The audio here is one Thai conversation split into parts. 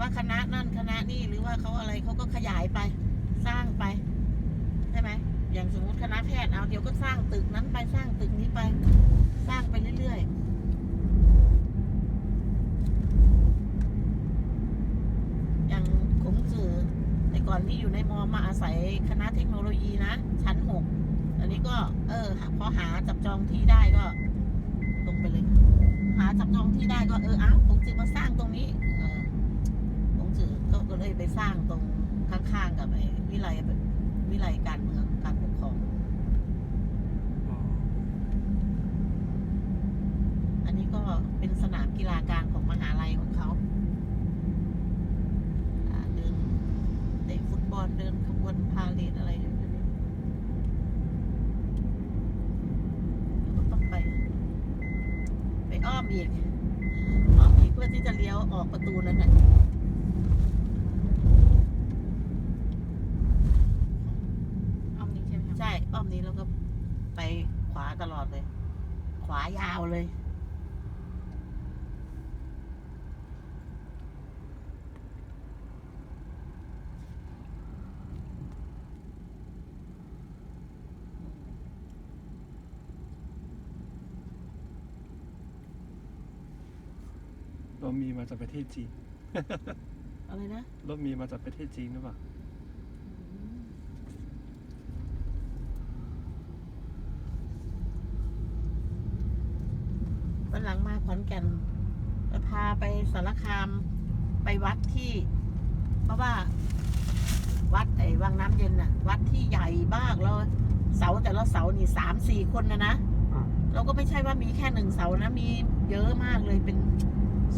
ว่าคณะนั่นคณะนี่หรือว่าเขาอะไรเขาก็ขยายไป สร้างไปใช่ไหมอย่างสมมติคณะแพทย์เอาเดี๋ยวก็สร้างตึกนั้นไปสร้างตึกนี้ไป สร้างไปเรื่อยๆอย่างขงจือแต่ก่อนที่อยู่ในมอมาอาศัยคณะเทคโนโลยีนะ ชั้นหกอันนี้ก็ เออพอหาจับจองที่ได้ก็ ตรงไปเลย หาจับจองที่ได้ก็เอออ้าวขงจือมาสร้างตรงนี้ เออขงจือก็ก็เลยไปสร้างตรงข้างๆกับไอ้วิไลวิไลการเมืองการปกครอง อ๋อ อันนี้ก็เป็ นสนามกีฬากลางของมหาลัยของเขาอ่าเดินเตะฟุตบอลเดินขบวนพาเลทอะไรอยู่นี่แล้วก็ต้องไป ไปอ้อมอีก อ้อมอีกเพื่อที่จะเลี้ยวออกประตูนั้นน่ะอ้อมนี้ใช่ไหมครับใช่ อ้อมนี้แล้วก็ไปขวาตลอดเลย ขวายาวเลย รถมีมาจากประเทศจีน อะไรนะรถมีมาจากประเทศจีนหรือเปล่า วันหลังมาขอนแก่นจะพาไปสารคามไปวัดที่ เพราะว่า วัดไอ้วังน้ำเย็นน่ะ วัดที่ใหญ่มากแล้วเสาแต่ละเสานี่สามสี่คนนะนะอ่าเราก็ไม่ใช่ว่ามีแค่หนึ่งเสานะ มีเยอะมากเลยเป็น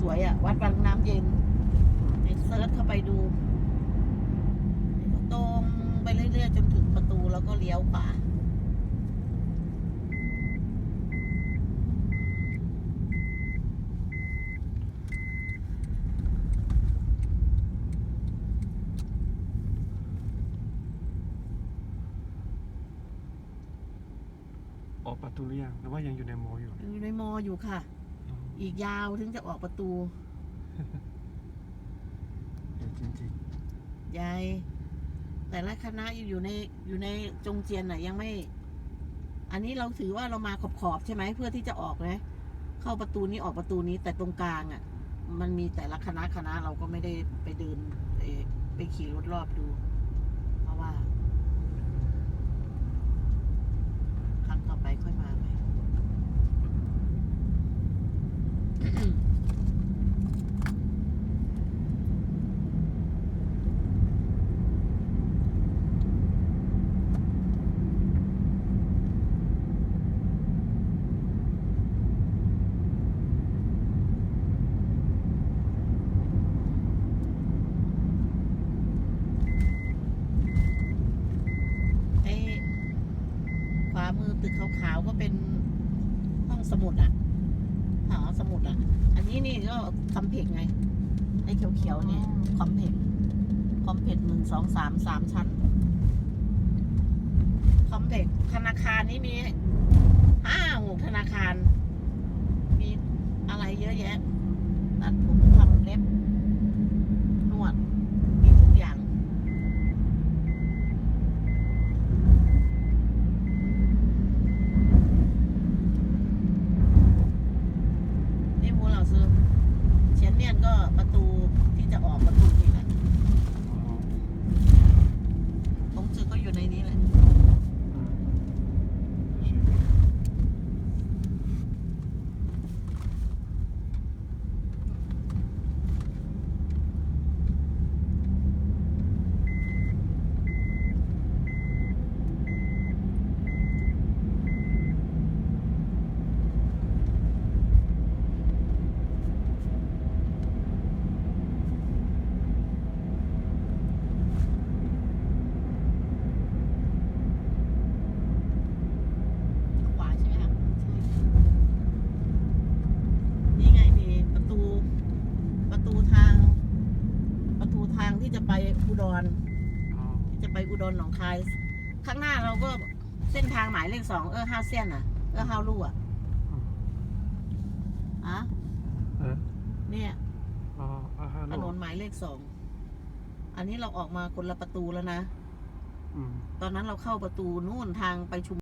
สวยอะวัดวังน้ำเย็นไปเซิร์ชเข้าไปดูตรงไปเรื่อยๆจนถึงประตูแล้วก็เลี้ยวขวาออกประตูหรือยังหรือว่ายังอยู่ในโมอยู่ยังอยู่ในมออยู่ค่ะ อ๋ออีกยาวถึงจะออกประตูเดี๋ยวจริงยายแต่ละคณะอยู่ในอยู่ในจงเจียนน่ะ ยังไม่ อันนี้เราถือว่าเรามาขอบขอบๆใช่ไหมเพื่อที่จะออกนะเข้าประตูนี้ออกประตูนี้แต่ตรงกลางอะ มันมีแต่ละคณะคณะเราก็ไม่ได้ไปเดินเอ่อไปขี่รถรอบดู เพราะว่า ครั้งต่อไปค่อยมาไหม ไอ้ขวามือตึกขาวๆก็เป็นห้องสมุดอะหอสมุดอะ อันนี้นี่ก็คอมเพล็กไง ไอ้เขียวๆเนี่ยคอมเพล็กคอมเพล็กหนึ่งสองสามสามชั้น คอมเพล็กธนาคารนี้มีห้าหกธนาคาร มีอะไรเยอะแยะตัดผมทำเล็บ นวด มีทุกอย่าง นี่มูเราซื้อเฉียนเมียนก็ประตูที่จะออกประตูนี่แหละ ๆอ๋อ ผมซื้อก็อยู่ในนี้แหละ อืมใช่ ขวาใช่ไหมครับนี่ไงมีประตู ประตูทาง ประตูทางที่จะไปอุด รอ๋อที่จะไปอุดรหนองคาย ข้างหน้าเราก็เส้นทางหมายเลขสองเออห้าเส้นอะ เออห้าลู่อะอืมอะเออเนี่ยอ๋ออาฮาถนนหมายเลขสอง อันนี้เราออกมาคนละประตูแล้วนะอืมตอนนั้นเราเข้าประตูนู่นทางไปชุม